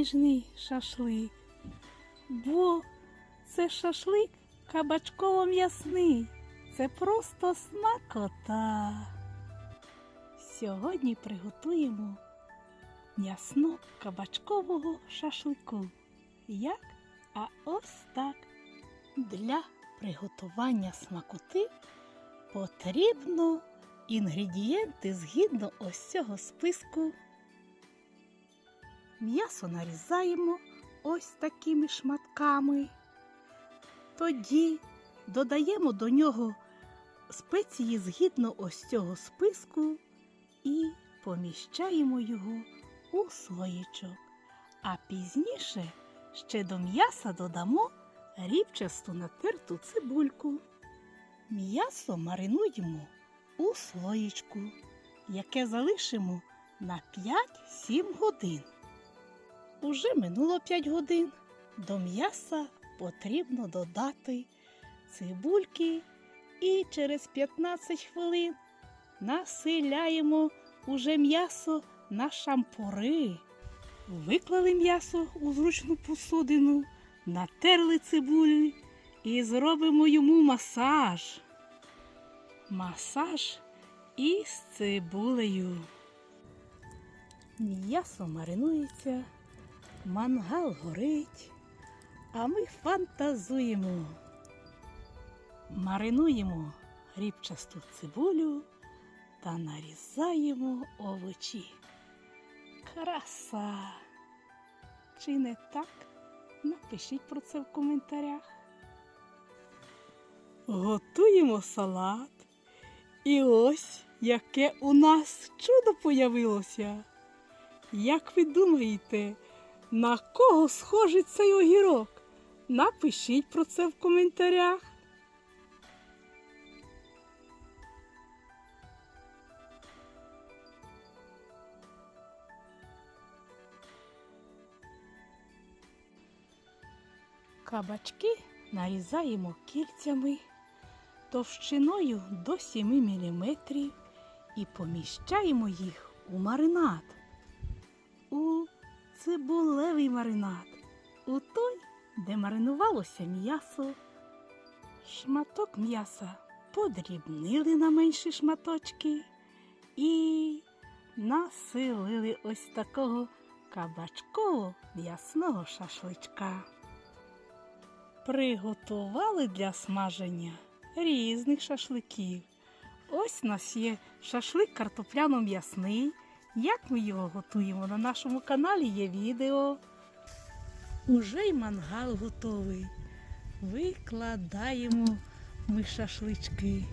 ніжний шашлик, бо це шашлик кабачково-м'ясний. Це просто смакота. Сьогодні приготуємо м'ясно кабачкового шашлику. Як? А ось так. Для приготування смакоти потрібно інгредієнти згідно ось цього списку. М'ясо нарізаємо ось такими шматками. Тоді додаємо до нього спеції згідно ось цього списку і поміщаємо його у слоєчок. А пізніше ще до м'яса додамо рібчасту натерту цибульку. М'ясо маринуємо у слоєчку, яке залишимо на 5-7 годин. Уже минуло 5 годин. До м'яса потрібно додати цибульки і через 15 хвилин насиляємо уже м'ясо на шампури. Виклали м'ясо у зручну посудину, натерли цибулю і зробимо йому масаж. Масаж із цибулею. М'ясо маринується, мангал горить, а ми фантазуємо. Маринуємо рібчасту цибулю та нарізаємо овочі. Краса! Чи не так? Напишіть про це в коментарях. Готуємо салат. І ось яке у нас чудо появилося. Як ви думаєте, на кого схожий цей огірок? Напишіть про це в коментарях. Кабачки нарізаємо кільцями товщиною до 7 мм і поміщаємо їх у маринад, у цибулевий маринад, у той, де маринувалося м'ясо. Шматок м'яса подрібнили на менші шматочки і насилили ось такого кабачково м'ясного шашличка. Приготували для смаження різних шашликів. Ось у нас є шашлик картопляно-м'ясний. Як ми його готуємо на нашому каналі є відео. Уже й мангал готовий. Викладаємо ми шашлички.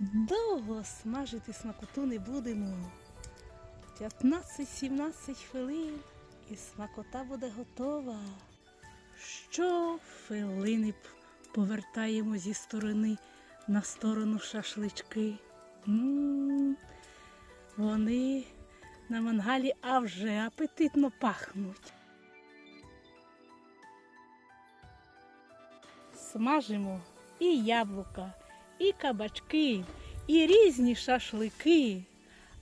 Довго смажити смакоту не будемо. 15-17 хвилин і смакота буде готова. Що хвилини повертаємо зі сторони на сторону шашлички. М, Вони на мангалі а вже апетитно пахнуть. Смажимо і яблука, і кабачки, і різні шашлики.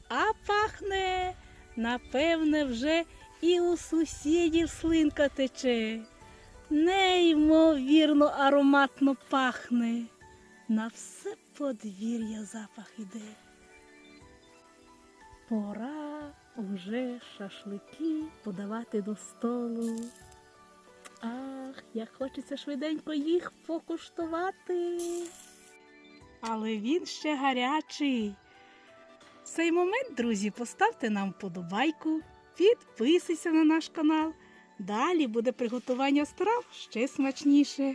А пахне, напевне, вже і у сусідів слинка тече. Неймовірно ароматно пахне. На все подвір'я запах іде. Пора уже шашлики подавати до столу. Ах, як хочеться швиденько їх покуштувати. Але він ще гарячий. В цей момент, друзі, поставте нам вподобайку, підписуйся на наш канал. Далі буде приготування страв ще смачніше.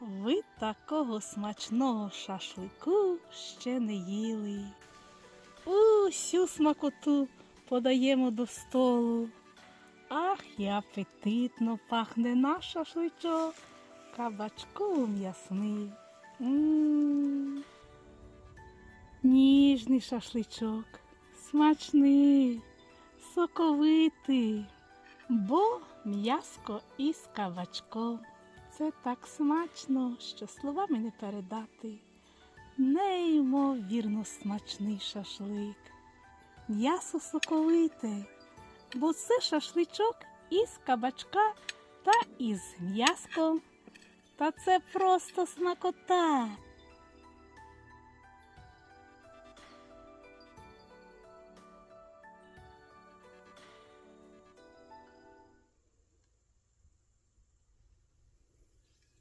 Ви такого смачного шашлику ще не їли. Усю смакоту подаємо до столу. Ах, і апетитно пахне наш шашличок, кабачково м'ясний. Ніжний шашличок, смачний, соковитий, бо м'яско із кабачком. Це так смачно, що словами не передати. Неймовірно смачний шашлик. М'ясо соковите, бо це шашличок із кабачка та із м'яском. Та це просто смакота.